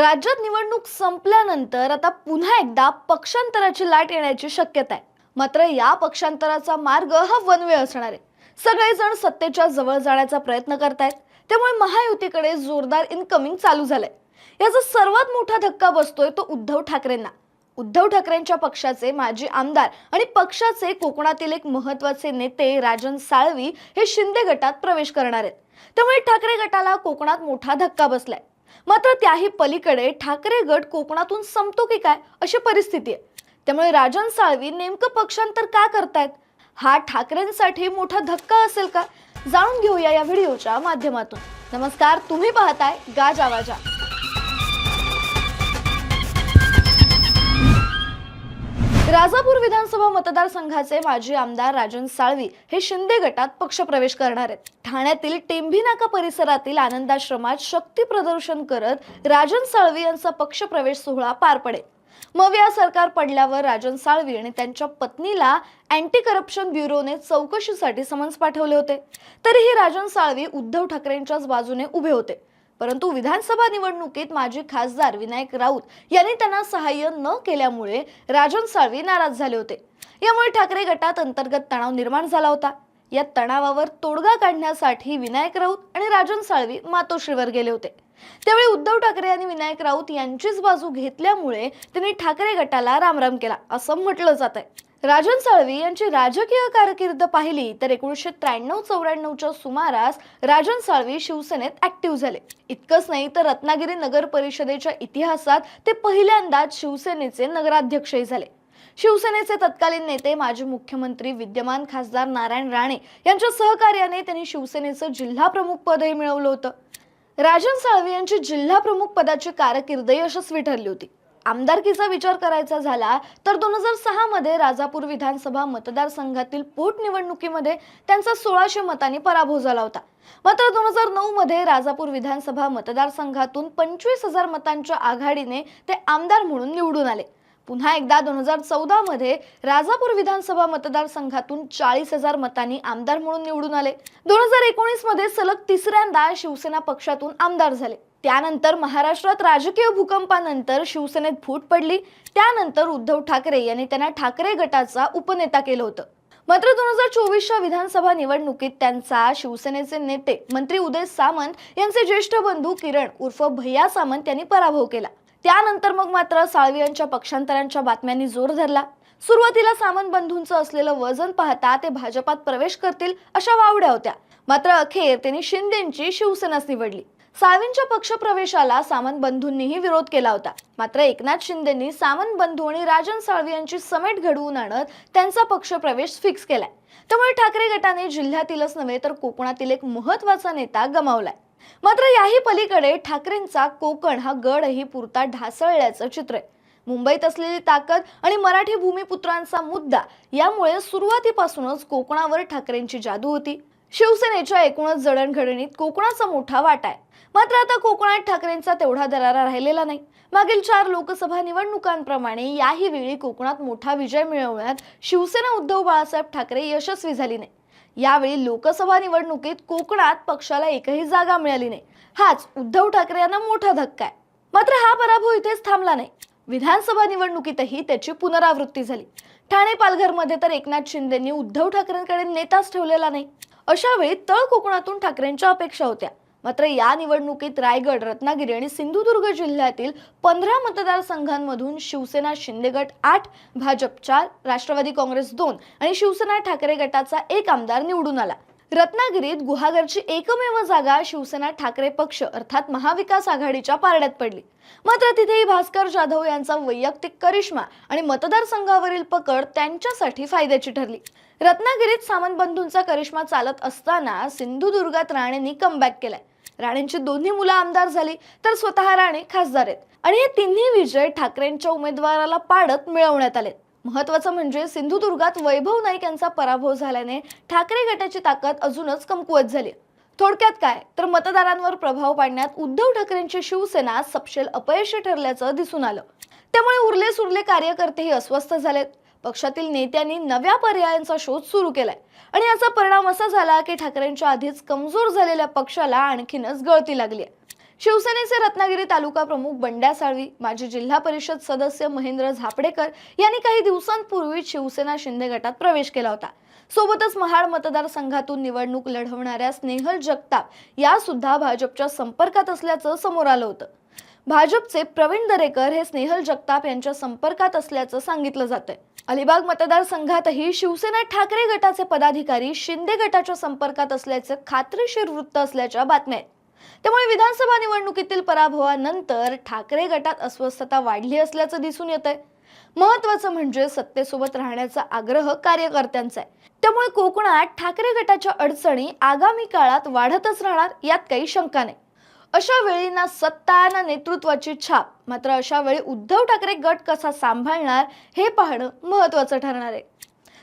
राज्यात निवडणूक संपल्यानंतर आता पुन्हा एकदा पक्षांतराची लाट येण्याची शक्यता आहे. मात्र या पक्षांतराचा मार्ग हा वन वे असणार आहे. सगळेजण सत्तेच्या जवळ जाण्याचा प्रयत्न करतायत. त्यामुळे महायुतीकडे जोरदार इनकमिंग चालू झालंय. याचा सर्वात मोठा धक्का बसतोय तो उद्धव ठाकरेंना. उद्धव ठाकरेंच्या पक्षाचे माजी आमदार आणि पक्षाचे कोकणातील एक महत्त्वाचे नेते राजन साळवी हे शिंदे गटात प्रवेश करणार आहेत. त्यामुळे ठाकरे गटाला कोकणात मोठा धक्का बसलाय. मात्र त्याही पलीकडे ठाकरे गट कोकणातून संपतो की काय अशी परिस्थिती आहे. त्यामुळे राजन साळवी नेमकं पक्षांतर का करतायत? हा ठाकरेंसाठी मोठा धक्का असेल का? जाणून घेऊया या व्हिडिओच्या माध्यमातून. नमस्कार तुम्ही पाहताय गाजावाजा राजापूर विधानसभा मतदारसंघाचे माजी आमदार राजन साळवी हे शिंदे गटात पक्षप्रवेश करणार आहेत. ठाण्यातील टेंभीनाका परिसरातील आनंदाश्रमात शक्ती प्रदर्शन करत राजन साळवी यांचा पक्षप्रवेश सोहळा पार पडेल. मग या सरकार पडल्यावर राजन साळवी आणि त्यांच्या पत्नीला अँटी करप्शन ब्युरोने चौकशीसाठी समन्स पाठवले होते. तरीही राजन साळवी उद्धव ठाकरेंच्याच बाजूने उभे होते. परंतु विधानसभा निवडणुकीत माजी खासदार विनायक राऊत यांनी त्यांना सहाय्य न केल्यामुळे राजन साळवी नाराज झाले होते. यामुळे ठाकरे गटात अंतर्गत तणाव निर्माण झाला होता. या तणावावर तोडगा काढण्यासाठी विनायक राऊत आणि राजन साळवी मातोश्रीवर गेले होते. त्यावेळी उद्धव ठाकरे यांनी विनायक राऊत यांचीच बाजू घेतल्यामुळे त्यांनी ठाकरे गटाला रामराम केला असं म्हटलं जात आहे राजन साळवी यांची राजकीय कारकीर्द पाहिली तर एकोणीसशे त्र्याण्णव चौऱ्याण्णवच्या सुमारास राजन साळवी शिवसेनेत ऍक्टिव्ह झाले. इतकंच नाही तर रत्नागिरी नगर परिषदेच्या इतिहासात ते पहिल्यांदाच शिवसेनेचे नगराध्यक्षही झाले. शिवसेनेचे तत्कालीन नेते माजी मुख्यमंत्री विद्यमान खासदार नारायण राणे यांच्या सहकार्याने त्यांनी शिवसेनेचं जिल्हा प्रमुख पदही मिळवलं होतं. राजन साळवी यांची जिल्हा प्रमुख पदाची कारकीर्द यशस्वी ठरली होती. आमदारकीचा विचार करायचा झाला तर दोन हजार सहामध्ये राजापूर विधानसभा मतदारसंघातील पोटनिवडणुकीमध्ये त्यांचा सोळाशे मतांनी पराभव झाला होता. मात्र दोन हजार नऊ मध्ये राजापूर विधानसभा मतदारसंघातून पंचवीस हजार मतांच्या आघाडीने ते आमदार म्हणून निवडून आले. पुन्हा एकदा दोन हजार चौदामध्ये राजापूर विधानसभा मतदारसंघातून चाळीस हजार मतांनी आमदार म्हणून निवडून आले. दोन हजार एकोणीसमध्ये सलग तिसऱ्यांदा शिवसेना पक्षातून आमदार झाले. त्यानंतर महाराष्ट्रात राजकीय भूकंपानंतर शिवसेनेत फूट पडली. त्यानंतर उद्धव ठाकरे यांनी त्यांना ठाकरे गटाचा उपनेता केलं होतं. मात्र दोन हजार चोवीसच्या विधानसभा निवडणुकीत त्यांचा शिवसेनेचे नेते मंत्री उदय सामंत यांचे ज्येष्ठ बंधू किरण उर्फ भैया सामंत यांनी पराभव केला. त्यानंतर मग मात्र साळवी यांच्या पक्षांतरांच्या बातम्यांनी जोर धरला. सुरुवातीला सामंत बंधूंचं असलेलं वजन पाहता ते भाजपात प्रवेश करतील अशा वावड्या होत्या. मात्र अखेर त्यांनी शिंदेची शिवसेनाच निवडली. साळवींच्या पक्षप्रवेशाला सामंत बंधूंनीही विरोध केला होता. मात्र एकनाथ शिंदेंनी सामंत बंधू आणि राजन साळवी यांची समेट घडवून आणत त्यांचा पक्षप्रवेश फिक्स केलाय. त्यामुळे ठाकरे गटाने जिल्ह्यातीलच नव्हे तर कोकणातील एक महत्त्वाचा नेता गमावलाय. मात्र याही पलीकडे ठाकरेंचा कोकण हा गडही पुरता ढासळल्याचं चित्र आहे. मुंबईत असलेली ताकद आणि मराठी भूमिपुत्रांचा मुद्दा यामुळे सुरुवातीपासूनच कोकणावर ठाकरेंची जादू होती. शिवसेनेच्या एकूणच जडणघडणीत कोकणाचा मोठा वाटा आहे. मात्र आता कोकणात ठाकरेंचा तेवढा दरारा राहिलेला नाही. मागील चार लोकसभा निवडणुकांप्रमाणे याही वेळी कोकणात मोठा विजय मिळवण्यात शिवसेना उद्धव बाळासाहेब ठाकरे यशस्वी झाली नाही. यावेळी लोकसभा निवडणुकीत कोकणात पक्षाला एकही जागा मिळाली नाही. हाच उद्धव ठाकरे यांना मोठा धक्का आहे. मात्र हा पराभव इथेच थांबला नाही. विधानसभा निवडणुकीतही त्याची पुनरावृत्ती झाली. ठाणे पालघरमध्ये तर एकनाथ शिंदेंनी उद्धव ठाकरेंकडे नेताच ठेवलेला नाही. अशा वेळी तळ कोकणातून ठाकरेंच्या अपेक्षा होत्या. मात्र या निवडणुकीत रायगड रत्नागिरी आणि सिंधुदुर्ग जिल्ह्यातील पंधरा मतदारसंघांमधून शिवसेना शिंदे गट आठ भाजप चार राष्ट्रवादी काँग्रेस दोन आणि शिवसेना ठाकरे गटाचा एक आमदार निवडून आला. रत्नागिरीत गुहागरची एकमेव जागा शिवसेना ठाकरे पक्ष अर्थात महाविकास आघाडीच्या पारड्यात पडली. मात्र तिथेही भास्कर जाधव यांचा वैयक्तिक करिश्मा आणि मतदारसंघावरील पकड त्यांच्यासाठी फायद्याची ठरली. रत्नागिरीत सामंत बंधूंचा करिश्मा चालत असताना सिंधुदुर्गात राणेंनी कमबॅक केलाय. राणेंची दोन्ही मुलं आमदार झाली तर स्वतः राणे खासदार आहेत. आणि हे तिन्ही विजय ठाकरेंच्या उमेदवाराला पाडत मिळवण्यात आलेत. महत्वाचं म्हणजे सिंधुदुर्गात वैभव नाईक यांचा पराभव झाल्याने ठाकरे गटाची ताकद अजूनच कमकुवत झाली. थोडक्यात काय? तर मतदारांवर प्रभाव पाडण्यात उद्धव ठाकरेंची शिवसेना सपशेल अपयशी ठरल्याचं दिसून आलं. त्यामुळे उरले सुरले कार्यकर्तेही अस्वस्थ झालेत. पक्षातील नेत्यांनी नव्या पर्यायांचा शोध सुरू केलाय. आणि याचा परिणाम असा झाला की ठाकरेंच्या आधीच कमजोर झालेल्या पक्षाला आणखीनच गळती लागली आहे शिवसेनेचे रत्नागिरी तालुका प्रमुख बंड्या साळवी माजी जिल्हा परिषद सदस्य महेंद्र झापडेकर यांनी काही दिवसांपूर्वी शिवसेना शिंदे गटात प्रवेश केला होता. सोबतच महाड मतदारसंघातून निवडणूक लढवणाऱ्या स्नेहल जगताप या सुद्धा भाजपच्या संपर्कात असल्याचं समोर आलं होतं. भाजपचे प्रवीण दरेकर हे स्नेहल जगताप यांच्या संपर्कात असल्याचं सांगितलं जातंय. अलिबाग मतदारसंघातही शिवसेना ठाकरे गटाचे पदाधिकारी शिंदे गटाच्या संपर्कात असल्याचं खात्रीशीर वृत्त असल्याच्या बातम्या आहेत. त्यामुळे विधानसभा निवडणुकीतील पराभवानंतर ठाकरे गटात अस्वस्थता वाढली असल्याचं दिसून येत आहे महत्वाचं म्हणजे सत्तेसोबत राहण्याचा आग्रह कार्यकर्त्यांचा आहे. त्यामुळे कोकणात ठाकरे गटाच्या अडचणी आगामी काळात वाढतच राहणार यात काही शंका नाही. अशा वेळी ना सत्ता ना नेतृत्वाची छाप मात्र अशा वेळी उद्धव ठाकरे गट कसा सांभाळणार हे पाहणं महत्वाचं ठरणार आहे.